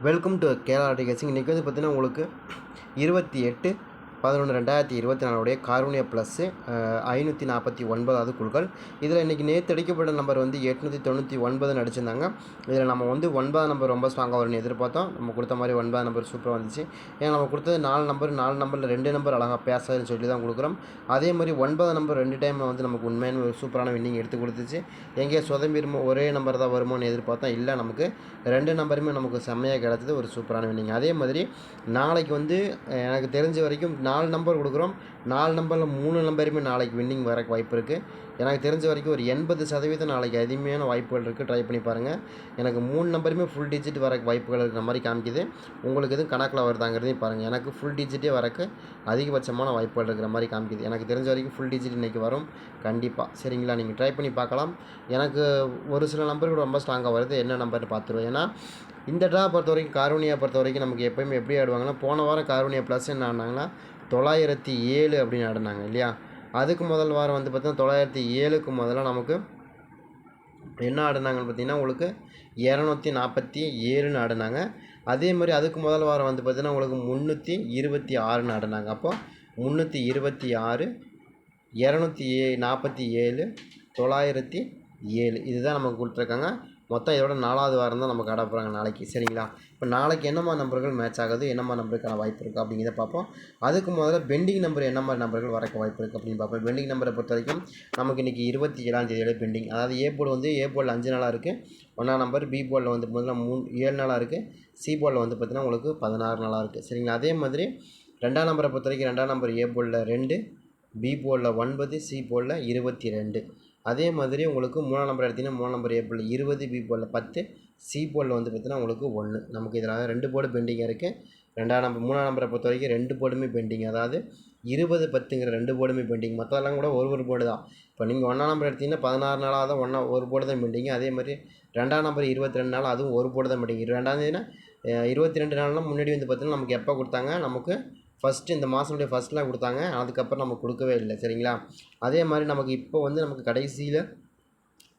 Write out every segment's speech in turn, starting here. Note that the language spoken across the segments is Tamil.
வெல்கம் டு கேரளா டிகேசிங் இன்றைக்கி வந்து பார்த்தீங்கன்னா உங்களுக்கு இருபத்தி எட்டு பதினொன்று ரெண்டாயிரத்தி இருபத்தி நாலுடைய கார்பனியா ப்ளஸ்ஸு ஐநூற்றி நாற்பத்தி ஒன்பதாவது குழுக்கள். இதில் இன்றைக்கி நேற்று அடிக்கப்பட்ட நம்பர் வந்து எட்நூற்றி தொண்ணூற்றி ஒன்பதுன்னு அடிச்சிருந்தாங்க. இதில் நம்ம வந்து ஒன்பதாம் நம்பர் ரொம்ப ஸ்ட்ராங்காக வரும்னு எதிர்பார்த்தோம். நம்ம கொடுத்த மாதிரி ஒன்பதாம் நம்பர் சூப்பராக வந்துச்சு. ஏன்னா நம்ம கொடுத்தது நாலு நம்பர் நாலு நம்பரில் ரெண்டு நம்பர் அழகாக பேசாதுன்னு சொல்லி தான் கொடுக்குறோம். அதே மாதிரி ஒன்பதாம் நம்பர் ரெண்டு டைம் வந்து நமக்கு உண்மையான ஒரு சூப்பரான வின்னிங் எடுத்து கொடுத்துச்சு. எங்கேயே சொதம்பிருமோ ஒரே நம்பர் தான் வருமோன்னு எதிர்பார்த்தோம். இல்லை நமக்கு ரெண்டு நம்பருமே நமக்கு செம்மையாக கிடச்சது ஒரு சூப்பரான வின்னிங் அதே மாதிரி நாளைக்கு வந்து எனக்கு தெரிஞ்ச வரைக்கும் நாலு நம்பர் கொடுக்குறோம். நாலு நம்பரில் மூணு நம்பருமே நாளைக்கு வின்னிங் வரக்கு வாய்ப்பு இருக்குது எனக்கு தெரிஞ்ச வரைக்கும் ஒரு எண்பது சதவீதம் நாளைக்கு அதிகமான வாய்ப்புகள் இருக்குது ட்ரை பண்ணி பாருங்கள் எனக்கு மூணு நம்பருமே ஃபுல் டிஜிட் வரக்கு வாய்ப்புகள் இருக்கிற மாதிரி காமிக்குது. உங்களுக்கு எதுவும் கணக்கில் வருதாங்கிறதையும் பாருங்கள் எனக்கு ஃபுல் டிஜிட்டே வரக்கு அதிகபட்சமான வாய்ப்புகள் இருக்கிற மாதிரி காமிக்குது. எனக்கு தெரிஞ்ச வரைக்கும் ஃபுல் டிஜிட் இன்றைக்கி வரும். கண்டிப்பாக சரிங்களா? நீங்கள் ட்ரை பண்ணி பார்க்கலாம். எனக்கு ஒரு சில நம்பர்கள் ரொம்ப ஸ்ட்ராங்காக வருது. என்ன நம்பர்னு பார்த்துருவேன் ஏன்னா இந்த ட்ரா பொறுத்த வரைக்கும் காரோனியா பொறுத்த வரைக்கும் நமக்கு எப்போயுமே எப்படி ஆடுவாங்கன்னா போன வாரம் கார்வனியா ப்ளஸ் என்ன ஆடினாங்கன்னா தொள்ளாயிரத்தி ஏழு அப்படின்னு ஆடினாங்க இல்லையா? அதுக்கு முதல் வாரம் வந்து பார்த்தீங்கன்னா தொள்ளாயிரத்தி ஏழுக்கு முதல்ல நமக்கு என்ன ஆடினாங்கன்னு பார்த்தீங்கன்னா உங்களுக்கு இரநூத்தி நாற்பத்தி ஏழுன்னு ஆடினாங்க. அதே மாதிரி அதுக்கு முதல் வாரம் வந்து பார்த்தீங்கன்னா உங்களுக்கு முந்நூற்றி இருபத்தி ஆறுன்னு ஆடினாங்க. அப்போ முந்நூற்றி இருபத்தி ஆறு இரநூத்தி ஏ நாற்பத்தி ஏழு தொள்ளாயிரத்தி ஏழு. இதுதான் நமக்கு கொடுத்துருக்காங்க. மொத்தம் இதோட நாலாவது வாரம் தான் நமக்கு ஆட போகிறாங்க நாளைக்கு சரிங்களா? இப்போ நாளைக்கு என்னம்மா நம்பர்கள் மேட்ச் ஆகுது என்னம்மா நம்பருக்கான வாய்ப்பு இருக்குது அப்படிங்கிறத பார்ப்போம். அதுக்கு முதல்ல பெண்டிங் நம்பர் என்ன மாதிரி நம்பர்கள் வரக்கு வாய்ப்பு இருக்குது அப்படின்னு பார்ப்போம். பெண்டிங் நம்பரை பொறுத்த வரைக்கும் நமக்கு இன்றைக்கி இருபத்தி ஏழாம் தேதியோட பெண்டிங் அதாவது ஏ போர்டு வந்து ஏ போர்டில் அஞ்சு நாளாக இருக்குது ஒன்றாம் நம்பர் பி போர்டில் வந்து பார்த்தீங்கன்னா மூணு ஏழு நாளாக இருக்குது சி போர்டில் வந்து பார்த்தீங்கன்னா உங்களுக்கு பதினாறு நாளாக இருக்குது சரிங்களா? அதே மாதிரி ரெண்டாம் நம்பரை பொறுத்த வரைக்கும் ரெண்டாம் நம்பர் ஏ போர்டில் ரெண்டு பி போர்டில் ஒன்பது சி போர்டில் இருபத்தி ரெண்டு. அதே மாதிரி உங்களுக்கு மூணாம் நம்பர் எடுத்திங்கன்னா மூணாம் நம்பர் ஏ போர்டில் இருபது பி போர்டில் பத்து சி போலில் வந்து பார்த்தீங்கன்னா உங்களுக்கு ஒன்று நமக்கு இதில் ரெண்டு போர்டு பெண்டிங்காக இருக்குது ரெண்டாம் நம்பர் மூணாம் நம்பரை பொறுத்த வரைக்கும் ரெண்டு போர்டுமே பெண்டிங் அதாவது இருபது பத்துங்கிற ரெண்டு போர்டுமே பெண்டிங் மற்றதெல்லாம் கூட ஒரு ஒரு போர்டு தான். இப்போ நீங்கள் ஒன்றாம் நம்பர் எடுத்திங்கன்னா பதினாறு நாளாக தான் ஒன்றா ஒரு போர்டு தான் பெண்டிங் அதே மாதிரி ரெண்டாம் நம்பர் இருபத்தி ரெண்டு நாள் அதுவும் ஒரு போர்டு தான் பெண்டிங் ரெண்டாம் தேதினா இருபத்தி ரெண்டு நாள்லாம் முன்னாடி வந்து பார்த்தீங்கன்னா நமக்கு எப்போ கொடுத்தாங்க? நமக்கு ஃபஸ்ட்டு இந்த மாதத்துடைய ஃபஸ்ட்லாம் கொடுத்தாங்க. அதுக்கப்புறம் நமக்கு கொடுக்கவே இல்லை. சரிங்களா? அதே மாதிரி நமக்கு இப்போ வந்து நமக்கு கடைசியில்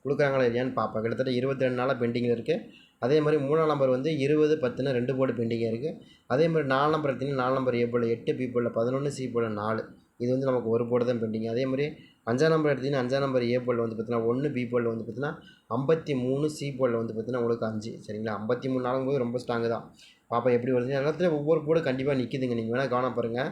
கொடுக்குறாங்களா இல்லையான்னு பார்ப்போம். கிட்டத்தட்ட இருபத்தி ரெண்டு நாளாக பெண்டிங்கில் இருக்குது அதே மாதிரி மூணாம் நம்பர் வந்து இருபது பத்துன்னு ரெண்டு போர்டு பெண்டிங்காக இருக்குது அதே மாதிரி நாலு நம்பர் எடுத்திங்கன்னா நாலு நம்பர் ஏ போல் எட்டு பி போல் பதினொன்று சி போல் நாலு. இது வந்து நமக்கு ஒரு போர்டு தான் பெண்டிங் அதே மாதிரி அஞ்சாம் நம்பர் எடுத்திங்கன்னா அஞ்சாம் நம்பர் ஏ போல் வந்து பார்த்தீங்கன்னா ஒன்று பி போல் வந்து பார்த்தீங்கன்னா ஐம்பத்தி மூணு சி போல் வந்து பார்த்தீங்கன்னா உங்களுக்கு அஞ்சு. சரிங்களா? ஐம்பத்தி மூணு நாளும் போது ரொம்ப ஸ்ட்ராங்கு தான். பாப்பா எப்படி வருது? எல்லாத்துலேயும் ஒவ்வொரு போர்டு கண்டிப்பாக நிற்கிதுங்க நீங்கள் வேணால் கவனம் பாருங்கள்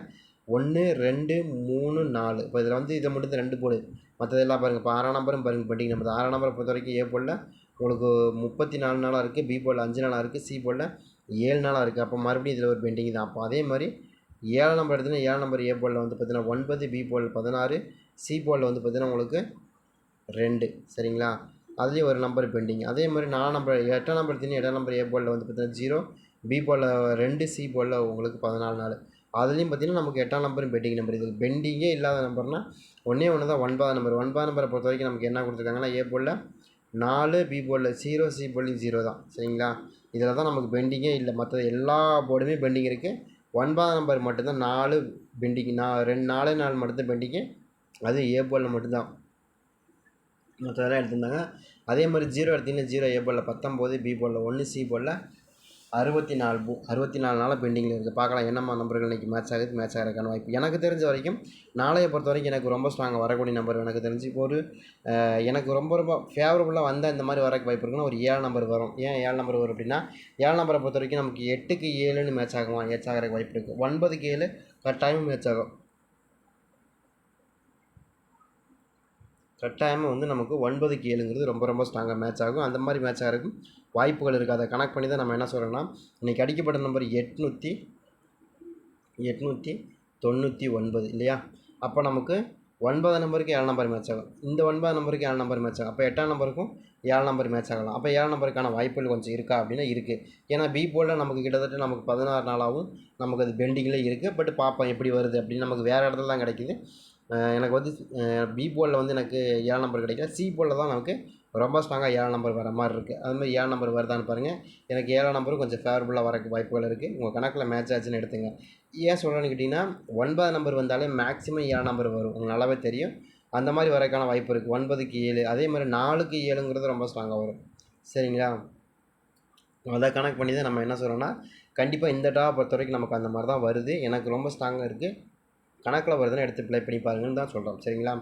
ஒன்று ரெண்டு மூணு நாலு. இப்போ இதில் வந்து இதை மட்டும் ரெண்டு போர்டு மற்றதெல்லாம் பாருங்கள் இப்போ ஆறாம் நம்பரும் பாருங்கள் பெண்டிங் நம்ம ஆறாம் நம்பரை பொறுத்த வரைக்கும் ஏ போர்டில் உங்களுக்கு முப்பத்தி நாலு நாளாக இருக்குது பி போலில் அஞ்சு நாளாக இருக்குது சி போலில் ஏழு நாளாக இருக்குது அப்போ மறுபடியும் இதில் ஒரு பெண்டிங் தான். அப்போ அதே மாதிரி ஏழு நம்பர் எடுத்தீங்கன்னா ஏழு நம்பர் ஏ போலில் வந்து பார்த்தீங்கன்னா ஒன்பது பி போல் பதினாறு சி போலில் வந்து பார்த்தீங்கன்னா உங்களுக்கு ரெண்டு. சரிங்களா? அதுலேயும் ஒரு நம்பர் பெண்டிங் அதே மாதிரி நாலு நம்பர் எட்டாம் நம்பர் எடுத்தீங்கன்னா எட்டாம் நம்பர் ஏ போலில் வந்து பார்த்தீங்கன்னா ஜீரோ பி போலில் ரெண்டு சி போல் உங்களுக்கு பதினாலு நாள் அதுலேயும் பார்த்தீங்கன்னா நமக்கு எட்டாம் நம்பரும் பெண்டிங் நம்பர் இது பெண்டிங்கே இல்லாத நம்பர்னால் ஒன்றே ஒன்று தான் ஒன்பதாம் நம்பர் ஒன்பதாம் நம்பரை பொறுத்த வரைக்கும் நமக்கு என்ன கொடுத்துருக்காங்கன்னா ஏ போலில் நாலு பி போலில் ஜீரோ சி போலையும் ஜீரோ தான். சரிங்களா? இதில் தான் நமக்கு பெண்டிங்கே இல்லை. மற்ற எல்லா போர்டுமே பெண்டிங் இருக்குது ஒன்பதாம் நம்பர் மட்டும்தான் நாலு பெண்டிங் நான் ரெண்டு நாலே நாள் மட்டும்தான் பெண்டிங்கு அது ஏ போலில் மட்டும்தான். மற்றதெல்லாம் எடுத்திருந்தாங்க. அதே மாதிரி ஜீரோ எடுத்திங்கன்னா ஜீரோ ஏ போலில் பத்தொம்போது பி போலில் ஒன்று சி போலில் அறுபத்தி நாலு பூ அறுபத்தி நாலு நாளாக பெண்டிங்கில் இருக்குது பார்க்கலாம் என்னம்மா நம்பர்கள் இன்றைக்கி மேட்ச் ஆகுது மேட்ச் ஆகிறதுக்கான வாய்ப்பு. எனக்கு தெரிஞ்ச வரைக்கும் நாளைய பொறுத்த வரைக்கும் எனக்கு ரொம்ப ஸ்ட்ராங்காக வரக்கூடிய நம்பர் எனக்கு தெரிஞ்சு இப்போ ஒரு எனக்கு ரொம்ப ரொம்ப ஃபேவரபுளாக வந்தால் இந்த மாதிரி வரக்கு வாய்ப்பு இருக்குன்னா ஒரு ஏழு நம்பர் வரும். ஏன் ஏழு நம்பர் வரும் அப்படின்னா ஏழு நம்பரை பொறுத்த வரைக்கும் நமக்கு எட்டுக்கு ஏழுன்னு மேட்ச் ஆகுமா மேட்ச் ஆகிறதுக்கு வாய்ப்பு இருக்குது ஒன்பதுக்கு ஏழு கட்டாயம் மேட்ச் ஆகும். கட்டாயமாக வந்து நமக்கு ஒன்பதுக்கு ஏழுங்கிறது ரொம்ப ரொம்ப ஸ்ட்ராங்காக மேட்ச் ஆகும். அந்த மாதிரி மேட்ச் ஆகிறதுக்கும் வாய்ப்புகள் இருக்குது அதை கனெக்ட் பண்ணி தான் நம்ம என்ன சொல்கிறோன்னா இன்றைக்கி அடிக்கப்பட்ட நம்பர் எட்நூற்றி எட்நூற்றி தொண்ணூற்றி ஒன்பது இல்லையா? அப்போ நமக்கு ஒன்பதாம் நம்பருக்கு ஏழு நம்பர் மேட்ச் ஆகும். இந்த ஒன்பதாம் நம்பருக்கு ஏழு நம்பர் மேட்ச் ஆகும். அப்போ எட்டாம் நம்பருக்கும் ஏழு நம்பர் மேட்ச் ஆகலாம். அப்போ ஏழு நம்பருக்கான வாய்ப்புகள் கொஞ்சம் இருக்கா அப்படின்னா இருக்குது ஏன்னா பி போலில் நமக்கு கிட்டத்தட்ட நமக்கு பதினாறு நாளாகவும் நமக்கு அது பெண்டிங்கில் இருக்குது பட் பார்ப்போம் எப்படி வருது அப்படின்னு நமக்கு வேறு இடத்துல தான் கிடைக்குது. எனக்கு வந்து பி போலில் வந்து எனக்கு ஏழு நம்பர் கிடைக்கல. சி போலில் தான் நமக்கு ரொம்ப ஸ்ட்ராங்காக ஏழு நம்பர் வர மாதிரி இருக்குது அது மாதிரி ஏழு நம்பர் வருதான்னு பாருங்கள் எனக்கு ஏழாம் நம்பரும் கொஞ்சம் ஃபேவரபுளாக வரக்கு வாய்ப்புகள் இருக்குது உங்கள் கணக்கில் மேட்ச் ஆச்சுன்னு எடுத்துங்க. ஏன் சொல்கிறேன்னு கேட்டிங்கன்னா ஒன்பது நம்பர் வந்தாலே மேக்ஸிமம் ஏழு நம்பர் வரும். உங்களுக்கு நல்லாவே தெரியும். அந்த மாதிரி வரக்கான வாய்ப்பு இருக்குது ஒன்பதுக்கு ஏழு. அதே மாதிரி நாலுக்கு ஏழுங்கிறது ரொம்ப ஸ்ட்ராங்காக வரும். சரிங்களா? அதை கணக்கு பண்ணி தான் நம்ம என்ன சொல்கிறோன்னா கண்டிப்பாக இந்த டா பொறுத்த வரைக்கும் நமக்கு அந்த மாதிரி தான் வருது. எனக்கு ரொம்ப ஸ்ட்ராங்காக இருக்குது கணக்கில் வருதுன்னு எடுத்து ப்ளே பண்ணி பாருங்கன்னு தான் சொல்கிறோம் சரிங்களா?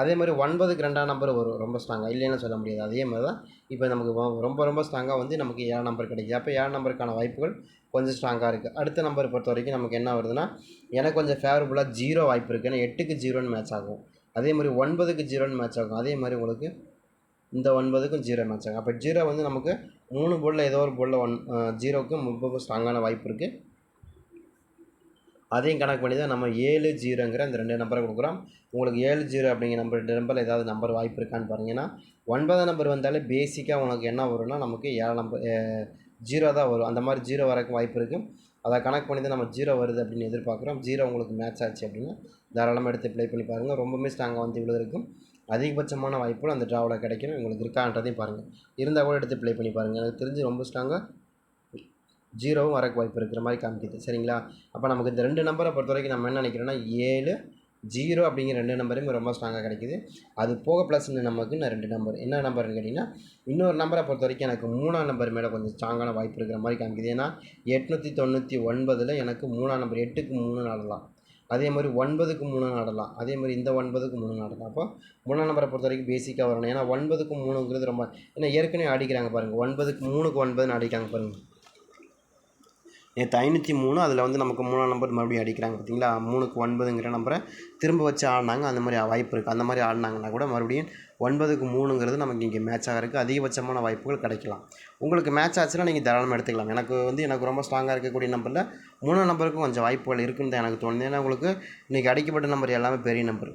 அதே மாதிரி ஒன்பதுக்கு ரெண்டாம் நம்பர் வரும். ரொம்ப ஸ்ட்ராங்காக இல்லைன்னு சொல்ல முடியாது. அதே மாதிரி தான் இப்போ நமக்கு ரொம்ப ரொம்ப ஸ்ட்ராங்காக வந்து நமக்கு ஏழாம் நம்பர் கிடைக்குது. அப்போ ஏழாம் நம்பருக்கான வாய்ப்புகள் கொஞ்சம் ஸ்ட்ராங்காக இருக்குது அடுத்த நம்பர் பொறுத்த வரைக்கும் நமக்கு என்ன வருதுன்னா எனக்கு கொஞ்சம் ஃபேவரபுளாக ஜீரோ வாய்ப்பு இருக்குது ஏன்னா எட்டுக்கு ஜீரோன்னு மேட்ச் ஆகும். அதே மாதிரி ஒன்பதுக்கு ஜீரோன்னு மேட்ச் ஆகும். அதே மாதிரி உங்களுக்கு இந்த ஒன்பதுக்கும் ஜீரோ மேட்ச் ஆகும். அப்போ ஜீரோ வந்து நமக்கு மூணு போலில் ஏதோ ஒரு போலில் ஒன் ஜீரோக்கு ரொம்ப ஸ்ட்ராங்கான வாய்ப்பு இருக்குது அதையும் கணக்கு பண்ணி தான் நம்ம ஏழு ஜீரோங்கிற இந்த ரெண்டு நம்பரை கொடுக்குறோம். உங்களுக்கு ஏழு ஜீரோ அப்படிங்கிற நம்பர் ரெண்டு நம்பரில் ஏதாவது நம்பர் வாய்ப்பு இருக்கான்னு பாருங்கன்னா ஒன்பதாம் நம்பர் வந்தாலே பேசிக்காக உனக்கு என்ன வரும்னா நமக்கு ஏழு நம்பர் ஜீரோ தான் வரும். அந்த மாதிரி ஜீரோ வரக்கு வாய்ப்பு இருக்குது அதை கணக்கு பண்ணி தான் நம்ம ஜீரோ வருது அப்படின்னு எதிர்பார்க்குறோம். ஜீரோ உங்களுக்கு மேட்ச் ஆச்சு அப்படின்னா தாராளமாக எடுத்து ப்ளே பண்ணி பாருங்கள் ரொம்பவுமே ஸ்ட்ராங்காக வந்து இவ்வளோ இருக்கும். அதிகபட்சமான வாய்ப்புகள் அந்த ட்ராவில் கிடைக்கும் உங்களுக்கு இருக்கான்றதையும் பாருங்கள் இருந்தால் கூட எடுத்து ப்ளே பண்ணி பாருங்கள் எனக்கு தெரிஞ்சு ரொம்ப ஸ்ட்ராங்காக ஜீரோவும் வரக்கு வாய்ப்பு இருக்கிற மாதிரி காமிக்குது. சரிங்களா? அப்போ நமக்கு இந்த ரெண்டு நம்பரை பொறுத்த வரைக்கும் நம்ம என்ன நினைக்கிறோன்னா ஏழு ஜீரோ அப்படிங்கிற ரெண்டு நம்பருமே ரொம்ப ஸ்ட்ராங்காக கிடைக்குது. அது போக ப்ளஸ் நமக்கு நான் ரெண்டு நம்பர் என்ன நம்பர்னு கேட்டிங்கன்னா இன்னொரு நம்பரை பொறுத்த வரைக்கும் எனக்கு மூணாம் நம்பர் மேலே கொஞ்சம் ஸ்ட்ராங்கான வாய்ப்பு இருக்கிற மாதிரி காமிக்குது. ஏன்னா எட்நூற்றி தொண்ணூற்றி ஒன்பதில் எனக்கு மூணாம் நம்பர் எட்டுக்கு மூணு நடலாம். அதே மாதிரி ஒன்பதுக்கு மூணு நடலாம். அதே மாதிரி இந்த ஒன்பதுக்கு மூணு நடலாம். அப்போ மூணாம் நம்பரை பொறுத்த வரைக்கும் பேசிக்காக வரணும். ஏன்னா ஒன்பதுக்கு மூணுங்கிறது ரொம்ப ஏன்னா ஏற்கனவே அடிக்கிறாங்க பாருங்கள் ஒன்பதுக்கு மூணுக்கு ஒன்பதுன்னு அடிக்கிறாங்க பாருங்கள் நேற்று ஐநூற்றி மூணு அதில் வந்து நமக்கு மூணாம் நம்பர் மறுபடியும் அடிக்கிறாங்க பார்த்தீங்களா மூணுக்கு ஒன்பதுங்கிற நம்பரை திரும்ப வச்சு ஆடினாங்க அந்த மாதிரி வாய்ப்பு இருக்குது அந்த மாதிரி ஆடினாங்கன்னா கூட மறுபடியும் ஒன்பதுக்கு மூணுங்கிறது நமக்கு இங்கே மேட்ச் ஆகிறதுக்கு அதிகபட்சமான வாய்ப்புகள் கிடைக்கலாம். உங்களுக்கு மேட்ச் ஆச்சுன்னா நீங்கள் தாராளமாக எடுத்துக்கலாம். எனக்கு வந்து எனக்கு ரொம்ப ஸ்ட்ராங்காக இருக்கக்கூடிய நம்பரில் மூணாம் நம்பருக்கும் கொஞ்சம் வாய்ப்புகள் இருக்குன்னு தான் எனக்கு தோணுது. ஏன்னா உங்களுக்கு இன்றைக்கி அடிக்கப்பட்ட நம்பர் எல்லாமே பெரிய நம்பர்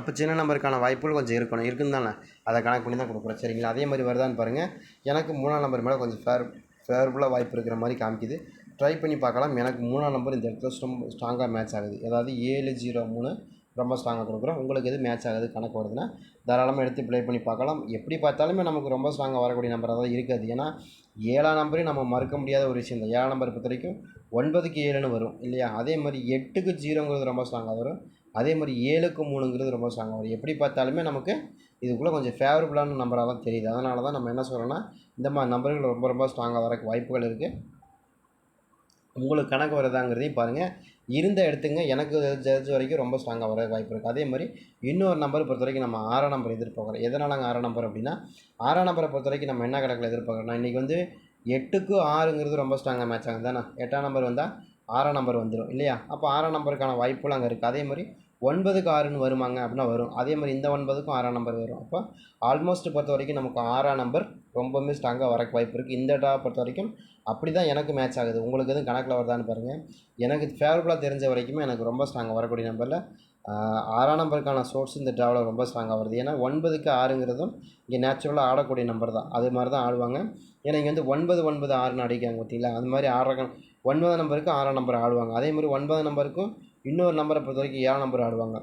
அப்போ சின்ன நம்பருக்கான வாய்ப்புகள் கொஞ்சம் இருக்கணும். இருக்குன்னு தானே? அதை கணக்கு பண்ணி தான் கொடுக்குறோம். சரிங்களா? அதே மாதிரி வருதான்னு பாருங்கள் எனக்கு மூணாம் நம்பர் மேலே கொஞ்சம் ஃபேர் ஃபேவரபுளாக வாய்ப்பு இருக்கிற மாதிரி காமிக்குது. ட்ரை பண்ணி பார்க்கலாம். எனக்கு மூணாம் நம்பர் இந்த இடத்துல ரொம்ப ஸ்ட்ராங்காக மேட்ச் ஆகுது. அதாவது ஏழு ஜீரோ மூணு ரொம்ப ஸ்ட்ராங்காக கொடுக்குறோம். உங்களுக்கு எது மேட்ச் ஆகுது கணக்கு வருதுன்னா தாராளமாக எடுத்து ப்ளே பண்ணி பார்க்கலாம். எப்படி பார்த்தாலுமே நமக்கு ரொம்ப ஸ்ட்ராங்காக வரக்கூடிய நம்பராக தான் இருக்காது. ஏன்னா ஏழாம் நம்பரையும் நம்ம மறுக்க முடியாத ஒரு விஷயம் தான். ஏழாம் நம்பர் பொறுத்த வரைக்கும் ஒன்பதுக்கு ஏழுன்னு வரும் இல்லையா? அதே மாதிரி எட்டுக்கு ஜீரோங்கிறது ரொம்ப ஸ்ட்ராங்காக வரும். அதே மாதிரி ஏழுக்கு மூணுங்கிறது ரொம்ப ஸ்ட்ராங்காக வரும். எப்படி பார்த்தாலுமே நமக்கு இதுக்குள்ளே கொஞ்சம் ஃபேவரபுளான நம்பராக தான் தெரியுது. அதனால தான் நம்ம என்ன சொல்கிறோன்னா இந்த மாதிரி நம்பர்கள் ரொம்ப ரொம்ப ஸ்ட்ராங்காக வரக்கு வாய்ப்புகள் இருக்குது உங்களுக்கு கணக்கு வருதாங்கிறதையும் பாருங்கள் இருந்த எடுத்துங்க எனக்கு தெரிஞ்ச வரைக்கும் ரொம்ப ஸ்ட்ராங்காக வர வாய்ப்பு இருக்குது அதே மாதிரி இன்னொரு நம்பர் பொறுத்த வரைக்கும் நம்ம ஆறாம் நம்பர் எதிர்பார்க்குறோம். எதனால் அங்கே ஆறாம் நம்பர் அப்படின்னா ஆறாம் நம்பரை பொறுத்த வரைக்கும் நம்ம என்ன கணக்கில் எதிர்பார்க்குறோம்னா இன்றைக்கி வந்து எட்டுக்கு ஆறுங்கிறது ரொம்ப ஸ்ட்ராங்காக மேட்ச் ஆகும் தானே? எட்டாம் நம்பர் வந்தால் ஆறாம் நம்பர் வந்துடும் இல்லையா? அப்போ ஆறாம் நம்பருக்கான வாய்ப்புகள் அங்கே இருக்குது அதே மாதிரி ஒன்பதுக்கு ஆறுன்னு வருமாங்க அப்படின்னா வரும். அதே மாதிரி இந்த ஒன்பதுக்கும் ஆறாம் நம்பர் வரும். அப்போ ஆல்மோஸ்ட் பொறுத்த வரைக்கும் நமக்கு ஆறாம் நம்பர் ரொம்பவுமே ஸ்ட்ராங்காக வரக்கு வாய்ப்பு இருக்குது இந்த டா பொறுத்த வரைக்கும் அப்படி தான் எனக்கு மேட்ச் ஆகுது. உங்களுக்கு எதுவும் கணக்கில் வருதான்னு பாருங்கள் எனக்கு ஃபேவரபுளாக தெரிஞ்ச வரைக்குமே எனக்கு ரொம்ப ஸ்ட்ராங்காக வரக்கூடிய நம்பரில் ஆறாம் நம்பருக்கான சோர்ஸ் இந்த ட்ராவில் ரொம்ப ஸ்ட்ராங்காக வருது. ஏன்னா ஒன்பதுக்கு ஆறுங்கிறதும் இங்கே நேச்சுரலாக ஆடக்கூடிய நம்பர் தான். அது மாதிரி தான் ஆடுவாங்க. ஏன்னா இங்கே வந்து ஒன்பது ஒன்பது ஆறுன்னு அடிக்காங்க பார்த்தீங்களா? அது மாதிரி ஆறாம் ஒன்பதாம் நம்பருக்கு ஆறாம் நம்பர் ஆடுவாங்க. அதே மாதிரி ஒன்பதாம் நம்பருக்கும் இன்னொரு நம்பரை பொறுத்த வரைக்கும் ஏழாம் நம்பர் ஆடுவாங்க.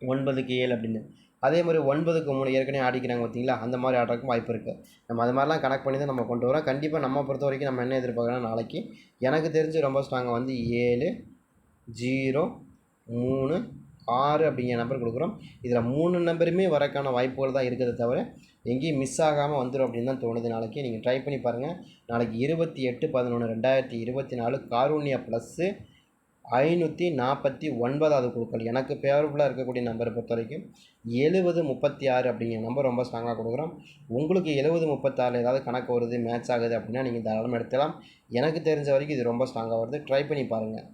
ஒன்பதுக்கு ஏழு அப்படின்னு. அதே மாதிரி ஒன்பதுக்கு மூணு ஏற்கனவே ஆடிக்கிறாங்க பார்த்தீங்களா? அந்த மாதிரி ஆடுறதுக்கும் வாய்ப்பு இருக்குது நம்ம அது மாதிரிலாம் கனெக்ட் பண்ணி தான் நம்ம கொண்டு வரோம். கண்டிப்பாக நம்ம பொறுத்த வரைக்கும் நம்ம என்ன எதிர்பார்க்குறோம் நாளைக்கு எனக்கு தெரிஞ்சு ரொம்ப ஸ்ட்ராங்காக வந்து ஏழு ஜீரோ மூணு ஆறு அப்படிங்கிற நம்பர் கொடுக்குறோம். இதில் மூணு நம்பருமே வரக்கான வாய்ப்புகள் தான் இருக்கிறத தவிர எங்கேயும் மிஸ் ஆகாமல் வந்துடும் அப்படின்னு தான் தோணுது நாளைக்கு. நீங்கள் ட்ரை பண்ணி பாருங்கள் நாளைக்கு இருபத்தி எட்டு பதினொன்று ரெண்டாயிரத்தி இருபத்தி நாலு காரூண்யா ப்ளஸ்ஸு ஐநூற்றி நாற்பத்தி ஒன்பதாவது குழுக்கள். எனக்கு ஃபேவரபுளாக இருக்கக்கூடிய நம்பரை பொறுத்த வரைக்கும் எழுபது முப்பத்தி ஆறு அப்படிங்கிற நம்பர் ரொம்ப ஸ்ட்ராங்காக கொடுக்குறோம். உங்களுக்கு எழுபது முப்பத்தாறு ஏதாவது கணக்கு வருது மேட்ச் ஆகுது அப்படின்னா நீங்கள் தாராளமாக எடுத்துக்கலாம். எனக்கு தெரிஞ்ச வரைக்கும் இது ரொம்ப ஸ்ட்ராங்காக வருது. ட்ரை பண்ணி பாருங்கள்